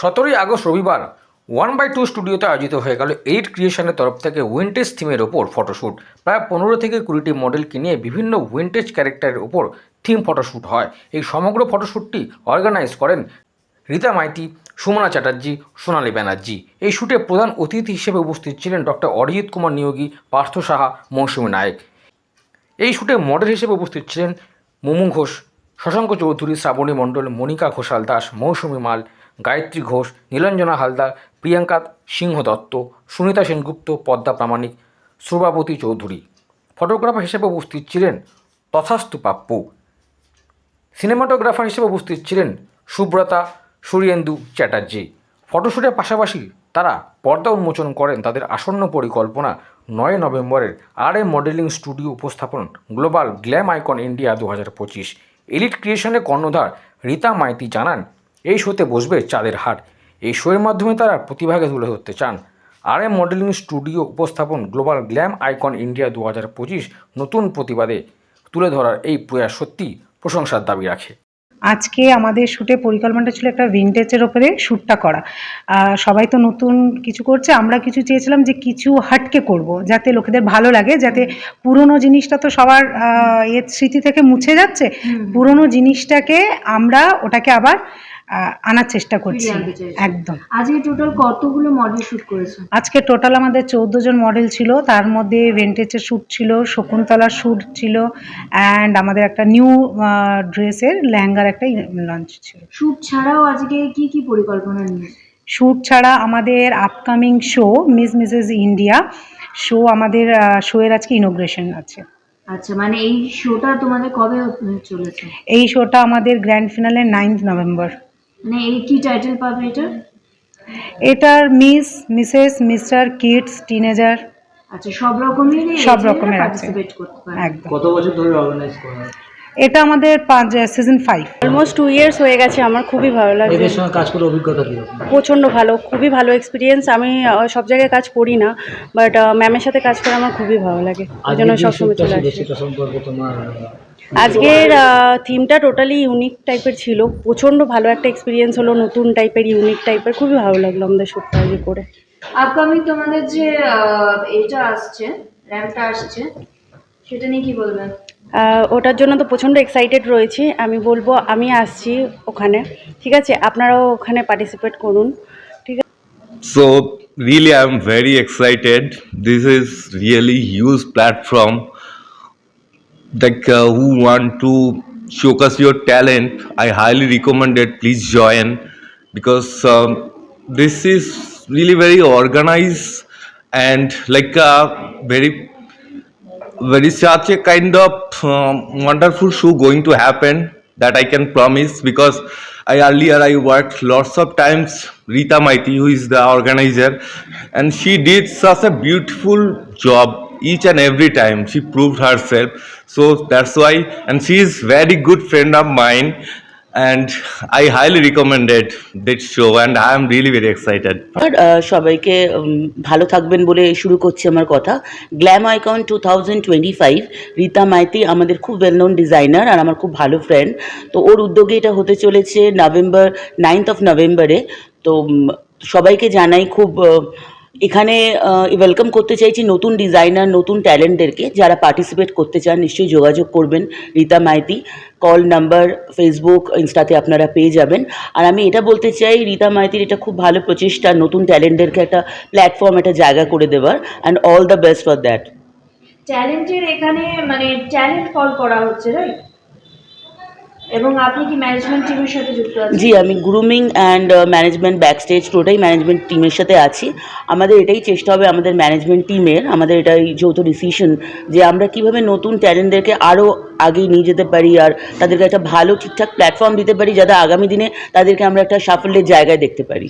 সতেরোই আগস্ট রবিবার one by two স্টুডিওতে আয়োজিত হয়ে গেল এইট ক্রিয়েশনের তরফ থেকে উইন্টেজ থিমের ওপর ফটোশ্যুট প্রায় পনেরো থেকে কুড়িটি মডেলকে নিয়ে বিভিন্ন উইন্টেজ ক্যারেক্টারের ওপর থিম ফটোশ্যুট হয়। এই সমগ্র ফটোশ্যুটটি অর্গানাইজ করেন রীতা মাইতি, সুমনা চ্যাটার্জি, সোনালী ব্যানার্জি। এই শ্যুটে প্রধান অতিথি হিসেবে উপস্থিত ছিলেন ডক্টর অরিজিৎ কুমার নিয়োগী, পার্থ সাহা, মৌসুমী নায়ক। এই শ্যুটে মডেল হিসেবে উপস্থিত ছিলেন মুমু ঘোষ, শশাঙ্ক চৌধুরী, শ্রাবণী মণ্ডল মনিকা ঘোষাল দাস, মৌসুমী মাল গায়ত্রী ঘোষ, নীলঞ্জনা হালদার, প্রিয়াঙ্কা সিংহ দত্ত সুনিতা সেনগুপ্ত, পদ্মা প্রামাণিক সুভাবতী চৌধুরী। ফটোগ্রাফার হিসেবে উপস্থিত ছিলেন তথাস্তু পাপ্পু। সিনেমাটোগ্রাফার হিসেবে উপস্থিত ছিলেন সুব্রতা সুরিয়েন্দু চ্যাটার্জি। ফটোশ্যুটের পাশাপাশি তারা পর্দা উন্মোচন করেন তাদের আসন্ন পরিকল্পনা নয় নভেম্বরের আর এ মডেলিং স্টুডিও উপস্থাপন গ্লোবাল গ্ল্যাম আইকন ইন্ডিয়া দু হাজার পঁচিশ। এলিট ক্রিয়েশনের কর্ণধার রীতা মাইতি জানান এই শোতে বসবে চাঁদের হাট। এই শোয়ের মাধ্যমে তারা প্রতিভাকে তুলে ধরতে চান। আর এম মডেলিং স্টুডিও উপস্থাপন গ্লোবাল গ্ল্যাম আইকন ইন্ডিয়া দু হাজার পঁচিশ নতুন প্রতিবাদে তুলে ধরার এই প্রয়াস সত্যি প্রশংসার দাবি রাখে। আজকে আমাদের শ্যুটের পরিকল্পনাটা ছিল একটা ভিনটেজের ওপরে শ্যুটটা করা। সবাই তো নতুন কিছু করছে আমরা কিছু চেয়েছিলাম যে কিছু হাটকে করব যাতে লোকেদের ভালো লাগে যাতে পুরনো জিনিসটা তো সবার এর স্মৃতি থেকে মুছে যাচ্ছে। পুরনো জিনিসটাকে আমরা ওটাকে আবার আনার চেষ্টা করছি। একদম। আজকে টোটাল কতগুলো মডেল শুট করেছ? আজকে টোটাল আমাদের চৌদ্দ জন মডেল ছিল। তার মধ্যে ভেন্টেজের শ্যুট ছিল শকুন্তলার শ্যুট ছিল অ্যান্ড আমাদের একটা নিউ ড্রেসের লেহেঙ্গার একটা লঞ্চ ছিল। শ্যুট ছাড়াও আজকে কি কি পরিকল্পনা নিয়ে? শ্যুট ছাড়া আমাদের upcoming show miss Mrs India show আমাদের শোয়ের আজকে ইনোগ্রেশন আছে। আচ্ছা মানে এই শোটা তোমাদের কবে চলেছে? এই শোটা আমাদের গ্র্যান্ড ফিনালে নাইন্থ নভেম্বর মানে এই কি টাইটেল পাবে এটা এটার miss Mrs mister kids teenager আচ্ছা সব রকমেরই সব রকমের আছে। পার্টিসিপেট করতে পারে একদম কত বছর ধরে অর্গানাইজ করা? এটা আমাদের পাঁচ season five almost two years হয়ে গেছে আমার খুবই ভালো লাগে। এদের সঙ্গে কাজ করে অভিজ্ঞতা কীরকম প্রচণ্ড ভালো খুবই ভালো এক্সপিরিয়েন্স আমি সব জায়গায় কাজ করি না বাট ম্যামের সাথে কাজ করে আমার খুবই ভালো লাগে। ওই জন্য সবসময় চলে আসি। আজকের থিমটা টোটালি ইউনিক টাইপের ছিল। প্রচণ্ড ভালো একটা এক্সপিরিয়েন্স হলো নতুন টাইপের ইউনিক টাইপের খুবই ভালো লাগল আমাদের শ্যুটটা করে। আপকামিং তোমাদের যে এটা আসছে র্যাম্পটা আসছে সেটা নিয়ে কি বলবেন ওটার জন্য তো প্রচণ্ড এক্সাইটেড রয়েছি। আমি বলব, আমি আসছি ওখানে, ঠিক আছে? আপনারাও ওখানে পার্টিসিপেট করুন, ঠিক আছে? So really I am very excited this is really huge platform that who want to showcase your talent I highly recommended please join because this is really very organise and like a very very such a kind of um, wonderful show going to happen that I can promise because I earlier I worked lots of times Rita Maiti who is the organizer and she did such a beautiful job each and every time she proved herself so that's why and she is very good friend of mine and I highly recommended this show and I am really very excited. আর সবাইকে ভালো থাকবেন বলে শুরু করছি আমার কথা। Glam icon two thousand twenty five Rita Maity আমাদের খুব ওয়েল নোন ডিজাইনার আর আমার খুব ভালো ফ্রেন্ড তো ওর উদ্যোগে এটা হতে চলেছে নভেম্বর নাইনথ অফ নভেম্বরে তো সবাইকে জানাই খুব এখানে ওয়েলকাম করতে চাইছি নতুন ডিজাইনার নতুন ট্যালেন্টদেরকে যারা পার্টিসিপেট করতে চান, নিশ্চয়ই যোগাযোগ করবেন Rita Maity. Call number Facebook ইনস্টাতে আপনারা পেয়ে যাবেন। আর আমি এটা বলতে চাই, রীতা মাইতির এটা খুব ভালো প্রচেষ্টা, নতুন ট্যালেন্টদেরকে একটা প্ল্যাটফর্ম একটা জায়গা করে দেওয়ার। And all the best for that ট্যালেন্টের এখানে মানে ট্যালেন্ট কল করা হচ্ছে রাইট এবং আপনি কি ম্যানেজমেন্ট টিমের সাথে যুক্ত আছেন? জি, আমি গ্রুমিং অ্যান্ড ম্যানেজমেন্ট ব্যাকস্টেজ টোটাই ম্যানেজমেন্ট টিমের সাথে আছি। আমাদের এটাই চেষ্টা হবে আমাদের ম্যানেজমেন্ট টিমের আমাদের এটাই যৌথ ডিসিশন যে আমরা কীভাবে নতুন ট্যালেন্টদেরকে আরও আগে নিয়ে যেতে পারি আর তাদেরকে একটা ভালো ঠিকঠাক প্ল্যাটফর্ম দিতে পারি যাতে আগামী দিনে তাদেরকে আমরা একটা সাফল্যের জায়গায় দেখতে পারি।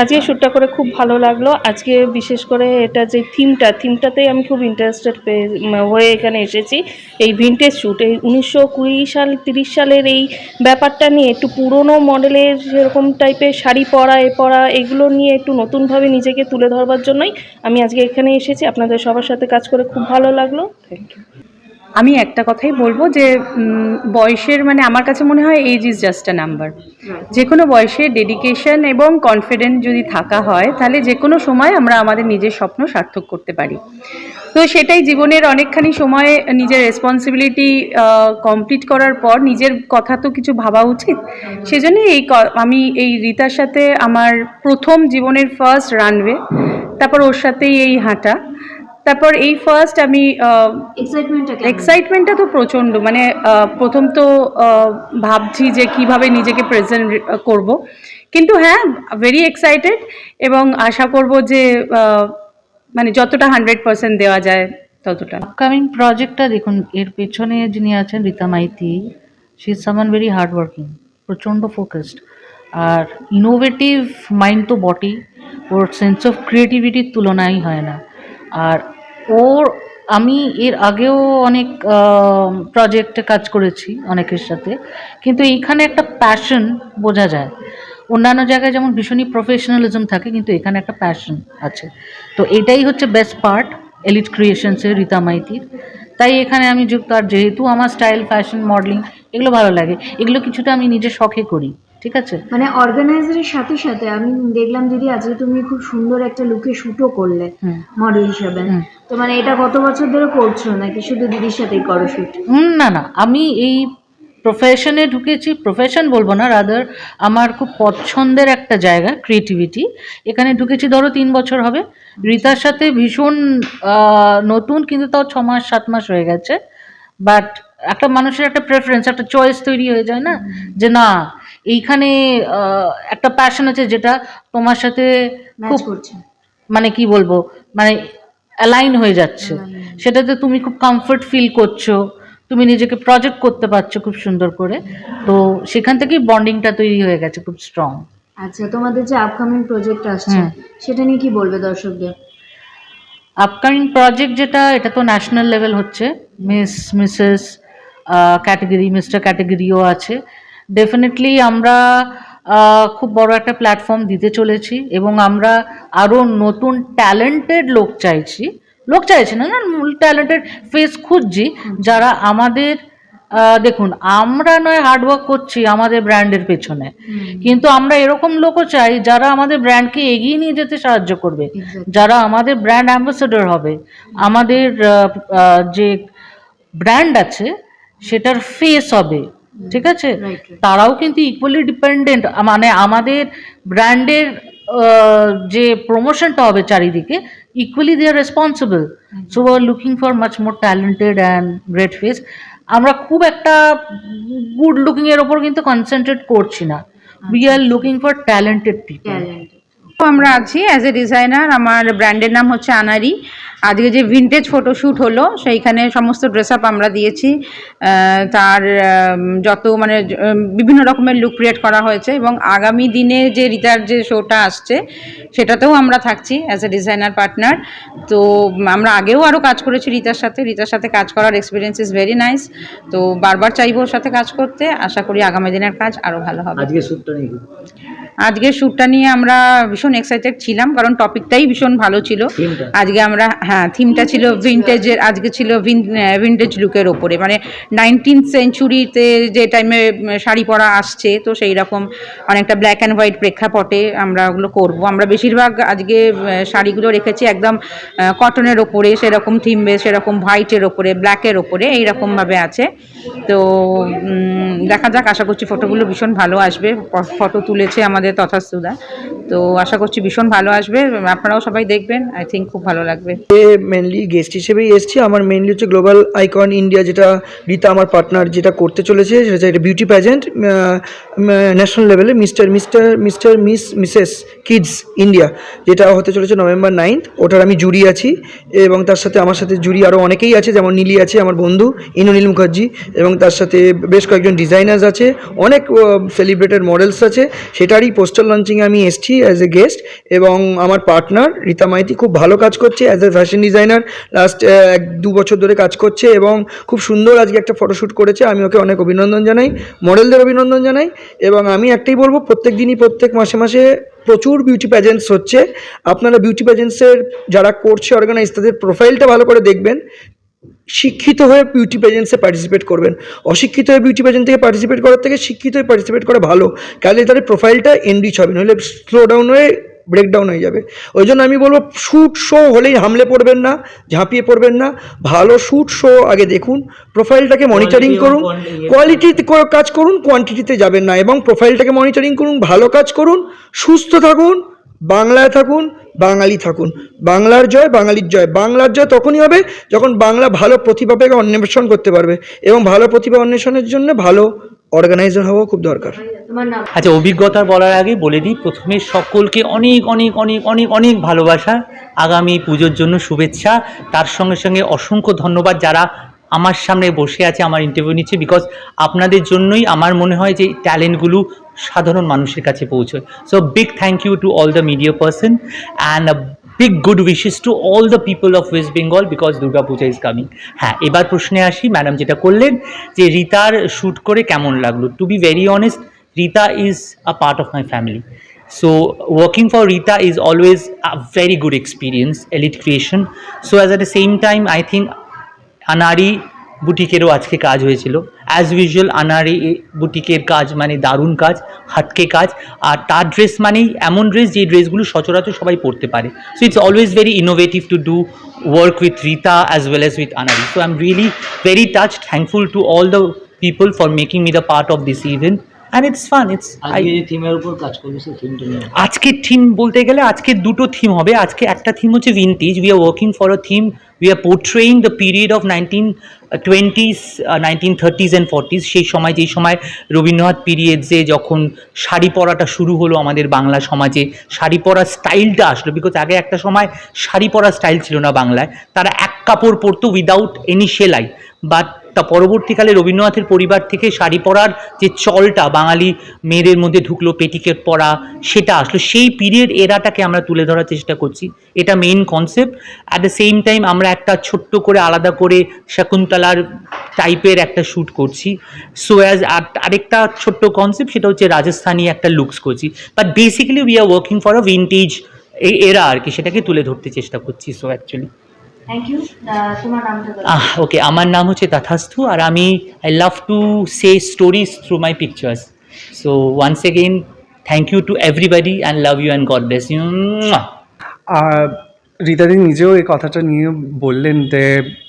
আজকে শ্যুটটা করে খুব ভালো লাগল। আজকে বিশেষ করে এটা যে থিমটা থিমটাতেই আমি খুব ইন্টারেস্টেড হয়ে এখানে এসেছি। এই ভিনটেজ শ্যুট এই উনিশশো কুড়ি সাল, তিরিশ সালের এই ব্যাপারটা নিয়ে একটু পুরনো মডেলের যেরকম টাইপের শাড়ি পরা, এ পরা, এগুলো নিয়ে একটু নতুনভাবে নিজেকে তুলে ধরবার জন্যই আমি আজকে এখানে এসেছি। আপনাদের সবার সাথে কাজ করে খুব ভালো লাগল। থ্যাংক ইউ আমি একটা কথাই বলব যে বয়সের মানে আমার কাছে মনে হয় age is just a number যে কোনো বয়সে ডেডিকেশন এবং কনফিডেন্ট যদি থাকা হয় তাহলে যে কোনো সময় আমরা আমাদের নিজের স্বপ্ন সার্থক করতে পারি। তো সেটাই জীবনের অনেকখানি সময় নিজের রেসপন্সিবিলিটি কমপ্লিট করার পর নিজের কথা তো কিছু ভাবা উচিত। সেজন্য এই আমি এই রীতার সাথে আমার প্রথম জীবনের ফার্স্ট রানওয়ে তারপর ওর সাথেই এই হাঁটা। তারপর এই ফার্স্ট আমি এক্সাইটমেন্টটা এক্সাইটমেন্টটা তো প্রচণ্ড। মানে প্রথম তো ভাবছি যে কীভাবে নিজেকে প্রেজেন্ট করব। কিন্তু হ্যাঁ ভেরি এক্সাইটেড এবং আশা করব যে মানে যতটা হান্ড্রেড পার্সেন্ট দেওয়া যায় ততটা। আপকামিং প্রজেক্টটা দেখুন এর পেছনে যিনি আছেন Rita Maity she is someone very hard working প্রচণ্ড ফোকাসড আর ইনোভেটিভ মাইন্ড তো বটেই ওর সেন্স অফ ক্রিয়েটিভিটির তুলনাই হয় না। আর ওর, আমি এর আগেও অনেক প্রজেক্টে কাজ করেছি অনেকের সাথে। কিন্তু এইখানে একটা প্যাশন বোঝা যায়। অন্যান্য জায়গায় যেমন ভীষণই প্রফেশনালিজম থাকে, কিন্তু এখানে একটা প্যাশন আছে। তো এটাই হচ্ছে বেস্ট পার্ট এলিট ক্রিয়েশনসের রীতা মাইতির। তাই এখানে আমি যুক্ত। আর যেহেতু আমার স্টাইল ফ্যাশন মডেলিং এগুলো ভালো লাগে। এগুলো কিছুটা আমি নিজে শখে করি। ঠিক আছে? মানে অর্গানাইজারের সাথে সাথে আমি দেখলাম দিদি আজকে তুমি খুব সুন্দর একটা লুকে শুটও করলে মডেল হিসাবে। তো মানে এটা কত বছর ধরে করছ নাকি শুধু দিদির সাথেই করো শুট না না আমি এই প্রফেশনে ঢুকেছি প্রফেশন বলব না রাদার আমার খুব পছন্দের একটা জায়গা ক্রিয়েটিভিটি এখানে ঢুকেছি ধরো তিন বছর হবে। রীতার সাথে ভীষণ নতুন কিন্তু তাও ছ মাস সাত মাস হয়ে গেছে। বাট একটা মানুষের একটা প্রেফারেন্স একটা চয়েস তৈরি হয়ে যায় না যে না এইখানে একটা প্যাশন আছে যেটা তোমার সাথে খুব মানে কি বলব মানে অ্যালাইন হয়ে যাচ্ছে। সেটাতে তুমি খুব কমফর্ট ফিল করছ তুমি নিজেকে প্রজেক্ট করতে পারছ খুব সুন্দর করে। তো সেখান থেকেই বন্ডিংটা তৈরি হয়ে গেছে খুব স্ট্রং আচ্ছা তোমাদের যে আপকামিং প্রজেক্ট আসছে। সেটা নিয়ে কি বলবে দর্শকদের? আপকামিং প্রজেক্ট যেটা এটা তো ন্যাশনাল লেভেল হচ্ছে। মিস মিসেস ক্যাটেগরি মিস্টার ক্যাটেগরিও আছে। ডেফিনেটলি আমরা খুব বড় একটা প্ল্যাটফর্ম দিতে চলেছি এবং আমরা আরও নতুন ট্যালেন্টেড লোক চাইছি। লোক চাইছি না না ট্যালেন্টেড ফেস খুঁজছি যারা আমাদের দেখুন আমরা নয় হার্ডওয়ার্ক করছি আমাদের ব্র্যান্ডের পেছনে। কিন্তু আমরা এরকম লোকও চাই যারা আমাদের ব্র্যান্ডকে এগিয়ে নিয়ে যেতে সাহায্য করবে। যারা আমাদের ব্র্যান্ড অ্যাম্বাসেডর হবে। আমাদের যে ব্র্যান্ড আছে সেটার ফেস হবে। ঠিক আছে. তারাও কিন্তু ইকুয়ালি ডিপেন্ডেন্ট মানে আমাদের ব্র্যান্ডের যে প্রমোশনটা হবে চারিদিকে equally they are responsible so are looking for much more talented and great face আমরা খুব একটা গুড লুকিং এর ওপর কিন্তু কনসেন্ট্রেট করছি না। We are looking for talented people আমরা আছি অ্যাজ এ ডিজাইনার আমার ব্র্যান্ডের নাম হচ্ছে আনারি। আজকে যে ভিন্টেজ ফটোশ্যুট হলো সেইখানে সমস্ত ড্রেস আপ আমরা দিয়েছি। তার যত মানে বিভিন্ন রকমের লুক ক্রিয়েট করা হয়েছে এবং আগামী দিনে যে রিতার যে শোটা আসছে সেটাতেও আমরা থাকছি অ্যাজ এ ডিজাইনার পার্টনার তো আমরা আগেও আরও কাজ করেছি রিতার সাথে। রিতার সাথে কাজ করার এক্সপিরিয়েন্স ইজ ভেরি নাইস তো বারবার চাইব ওর সাথে কাজ করতে। আশা করি আগামী দিনের কাজ আরও ভালো হবে। আজকে শ্যুটটা নিয়ে কি? আজকের শ্যুটটা নিয়ে আমরা ভীষণ এক্সাইটেড ছিলাম কারণ টপিকটাই ভীষণ ভালো ছিল। আজকে আমরা হ্যাঁ থিমটা ছিল ভিন্টেজের আজকে ছিল ভিন্টেজ লুকের ওপরে। মানে নাইনটিন সেঞ্চুরিতে যে টাইমে শাড়ি পরা আসছে তো সেই রকম অনেকটা ব্ল্যাক অ্যান্ড হোয়াইট প্রেক্ষাপটে আমরা ওগুলো করব। আমরা বেশিরভাগ আজকে শাড়িগুলো রেখেছি একদম কটনের ওপরে সেরকম থিম বেস সেরকম হোয়াইটের ওপরে ব্ল্যাকের ওপরে এইরকমভাবে আছে। তো দেখা যাক আশা করছি ফটোগুলো ভীষণ ভালো আসবে। ফটো তুলেছে আমাদের তথাস্তুদা। তো আশা করছি, ভীষণ ভালো আসবে। আপনারাও সবাই দেখবেন আই থিঙ্ক খুব ভালো লাগবে। মেনলি গেস্ট হিসেবেই এসেছি। আমার মেনলি হচ্ছে গ্লোবাল আইকন ইন্ডিয়া যেটা রীতা আমার পার্টনার যেটা করতে চলেছে, সেটা হচ্ছে একটা বিউটি প্যাজেন্ট ন্যাশনাল লেভেলে mister mister mister miss Mrs kids India যেটা হতে চলেছে নভেম্বর নাইন্থ ওটার আমি জুরি আছি এবং তার সাথে আমার সাথে জুরি আরও অনেকেই আছে, যেমন নীলি আছে, আমার বন্ধু ইন্দ্রনীল মুখার্জি এবং তার সাথে বেশ কয়েকজন ডিজাইনার্স আছে। অনেক সেলিব্রেটেড মডেলস আছে। সেটারই পোস্টার লঞ্চিংয়ে আমি এসেছি অ্যাজ এ গেস্ট এবং আমার পার্টনার রীতা মাইতি খুব ভালো কাজ করছে as a fashion designer last এক দু বছর ধরে কাজ করছে এবং খুব সুন্দর আজকে একটা ফটোশ্যুট করেছে। আমি ওকে অনেক অভিনন্দন জানাই মডেলদের অভিনন্দন জানাই এবং আমি একটাই বলব, প্রত্যেক দিনই প্রত্যেক মাসে মাসে প্রচুর বিউটি প্যাজেন্টস হচ্ছে। আপনারা বিউটি প্যাজেন্টসের যারা করছে অর্গানাইজ তাদের প্রোফাইলটা ভালো করে দেখবেন। শিক্ষিত হয়ে বিউটি প্যাজেন্টসে পার্টিসিপেট করবেন। অশিক্ষিত হয়ে বিউটি প্যাজেন্ট থেকে পার্টিসিপেট করার থেকে শিক্ষিত হয়ে পার্টিসিপেট করা ভালো। তাহলে তাদের প্রোফাইলটা এনরিচ হবে নইলে স্লো ডাউন হয়ে ব্রেকডাউন হয়ে যাবে। ওই জন্য আমি বলব শ্যুট শো হলেই হামলে পড়বেন না ঝাঁপিয়ে পড়বেন না। ভালো শ্যুট শো আগে দেখুন প্রোফাইলটাকে মনিটরিং করুন। কোয়ালিটিতে কাজ করুন কোয়ান্টিটিতে যাবেন না। এবং প্রোফাইলটাকে মনিটরিং করুন ভালো কাজ করুন সুস্থ থাকুন। বাংলায় থাকুন বাঙালি থাকুন। বাংলার জয় বাঙালির জয়। বাংলার জয় তখনই হবে যখন বাংলা ভালো প্রতিভাকে অন্বেষণ করতে পারবে এবং ভালো প্রতিভা অন্বেষণের জন্য ভালো অর্গানাইজার হওয়া খুব দরকার। আচ্ছা অভিজ্ঞতা বলার আগে বলে দিই প্রথমে সকলকে অনেক অনেক অনেক অনেক অনেক ভালোবাসা আগামী পুজোর জন্য শুভেচ্ছা। তার সঙ্গে সঙ্গে অসংখ্য ধন্যবাদ যারা আমার সামনে বসে আছে আমার ইন্টারভিউ নিচ্ছে বিকজ আপনাদের জন্যই আমার মনে হয় যে ট্যালেন্টগুলো সাধারণ মানুষের কাছে পৌঁছয় so big thank you to all the media person and big good wishes to all the people of West Bengal because Durga Puja is coming হ্যাঁ এবার প্রশ্নে আসি ম্যাডাম যেটা করলেন যে রিতার শ্যুট করে কেমন লাগল to be very honest Rita is a part of my family. So working for Rita is always a very good experience, elite creation. So as at the same time, I think Anari বুটিকেরও আজকে কাজ হয়েছিল। As usual আনারি বুটিকের কাজ মানে দারুণ কাজ হাতকে কাজ, আর তার ড্রেস মানেই এমন ড্রেস যে ড্রেসগুলো সচরাচর সবাই পরতে পারে। So it's always very innovative to do work with Rita as well as with Anari so I am really very touch thankful to all the people for making me the part of this event Fun. It's আজকে যে থিমের উপর কাজ করবে সেই থিমটা নিয়ে। আজকের থিম বলতে গেলে আজকে দুটো থিম হবে। আজকে একটা থিম হচ্ছে vintage we are working for a theme we are portraying the period of nineteen twenties nineteen thirties and forties সেই সময় যেই সময় রবীন্দ্রনাথ পিরিয়ডসে যখন শাড়ি পরাটা শুরু হলো আমাদের বাংলা সমাজে শাড়ি পরার স্টাইলটা আসলো। বিকজ আগে একটা সময় শাড়ি পরার স্টাইল ছিল না বাংলায়। তারা এক কাপড় পরতো উইদাউট এনি সেলাই। বাট তা পরবর্তীকালে রবীন্দ্রনাথের পরিবার থেকে শাড়ি পরার যে চলটা, বাঙালি মেয়েদের মধ্যে ঢুকলো পেটিকেট পরা, সেটা আসলো। সেই পিরিয়ড এরাটাকে আমরা তুলে ধরার চেষ্টা করছি। এটা main concept at the same time আমরা একটা ছোট্ট করে আলাদা করে শকুন্তলার টাইপের একটা শ্যুট করছি। সো অ্যাজ আরেকটা ছোট্ট কনসেপ্ট সেটা হচ্ছে রাজস্থানি একটা লুকস করছি। But basically we are working for a vintage era আর কি সেটাকে তুলে ধরতে চেষ্টা করছি সো অ্যাকচুয়ালি ওকে আমার নাম হচ্ছে তথাস্থু আর আমি I love to say stories through my pictures so once again thank you to everybody and love you and God bless you আর রীতাদি নিজেও এই কথাটা নিয়ে বললেন যে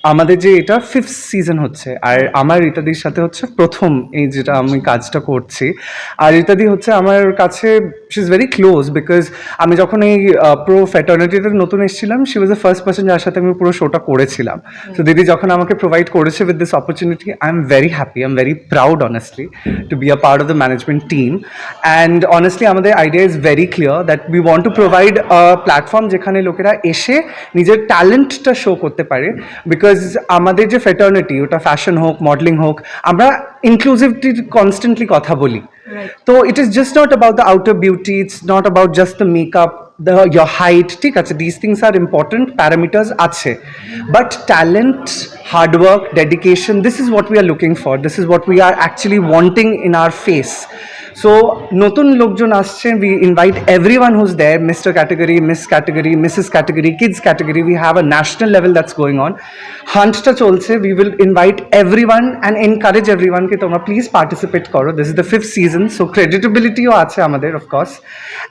আমাদের যে এটা ফিফথ সিজন হচ্ছে আর আমার রীতাদির সাথে হচ্ছে প্রথম এই যেটা আমি কাজটা করছি। আর রীতাদি হচ্ছে আমার কাছে she is very close because আমি যখন এই প্রো ফ্যাটার্নিটিতে নতুন এসেছিলাম she was the first person যার সাথে আমি পুরো শোটা করেছিলাম। তো দিদি যখন আমাকে প্রোভাইড করেছে with this opportunity I am very happy I am very proud honestly to be a part of the management team and honestly আমাদের idea is very clear that we want to provide platform যেখানে লোকেরা এসে নিজের ট্যালেন্টটা show করতে পারে। Because আমাদের যে fraternity ওটা ফ্যাশন হোক মডেলিং হোক আমরা ইনক্লুসিভিটির কনস্ট্যান্টলি কথা বলি। তো it is just not about the outer beauty it's not about just the makeup the your height ঠিক আছে this things are important parameters আছে but talent hard work dedication this is what we are looking for this is what we are actually wanting in R face So নতুন লোকজন আসছে we invite everyone who's there mister category miss category Mrs category kids category we have a national level that's going on হান্টটা চলছে we will invite everyone and encourage every ওয়ানকে তোমরা please participate করো। This is the fifth season so ক্রেডিটেবিলিটিও আছে আমাদের of course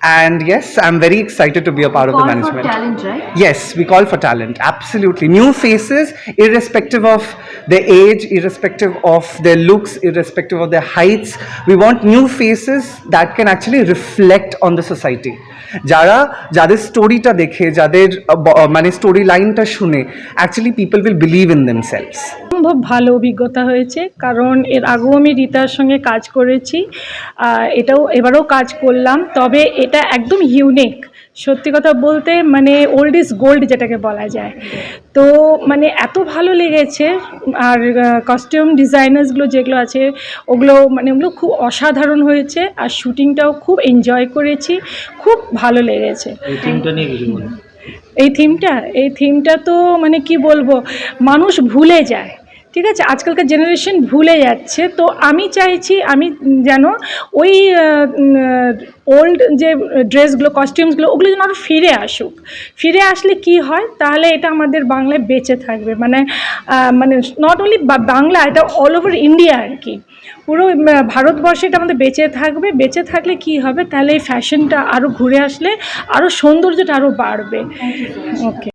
and yes I am very excited to be a part of the management talent right Yes, we call for talent, absolutely. New faces, irrespective of their age, irrespective of their looks, irrespective of their heights. We want new faces that can actually reflect on the society যারা, যাদের স্টোরিটা দেখে, যাদের মানে story লাইনটা শুনে actually people will believe in them sales সম্ভব ভালো অভিজ্ঞতা হয়েছে, কারণ এর আগেও আমি রীতার সঙ্গে কাজ করেছি এটাও এবারও কাজ করলাম, তবে এটা একদম ইউনিক সত্যি কথা বলতে মানে ওল্ড ইজ গোল্ড যেটাকে বলা যায়। তো মানে এত ভালো লেগেছে আর কস্টিউম ডিজাইনার্সগুলো যেগুলো আছে ওগুলো মানে ওগুলো খুব অসাধারণ হয়েছে আর শুটিংটাও খুব এনজয় করেছি খুব ভালো লেগেছে। এই থিমটা এই থিমটা তো মানে কি বলব মানুষ ভুলে যায়। ঠিক আছে? আজকালকার জেনারেশন ভুলে যাচ্ছে। তো আমি চাইছি আমি যেন ওই ওল্ড যে ড্রেসগুলো কস্টিউমসগুলো ওগুলো যেন আরও ফিরে আসুক। ফিরে আসলে কি হয়? তাহলে এটা আমাদের বাংলায় বেঁচে থাকবে। মানে মানে নট অনলি বাংলা এটা অল ওভার ইন্ডিয়া আর কি। পুরো ভারতবর্ষে এটা আমাদের বেঁচে থাকবে। বেঁচে থাকলে কি হবে? তাহলে এই ফ্যাশনটা আরও ঘুরে আসলে আরও সৌন্দর্যটা আরও বাড়বে। ওকে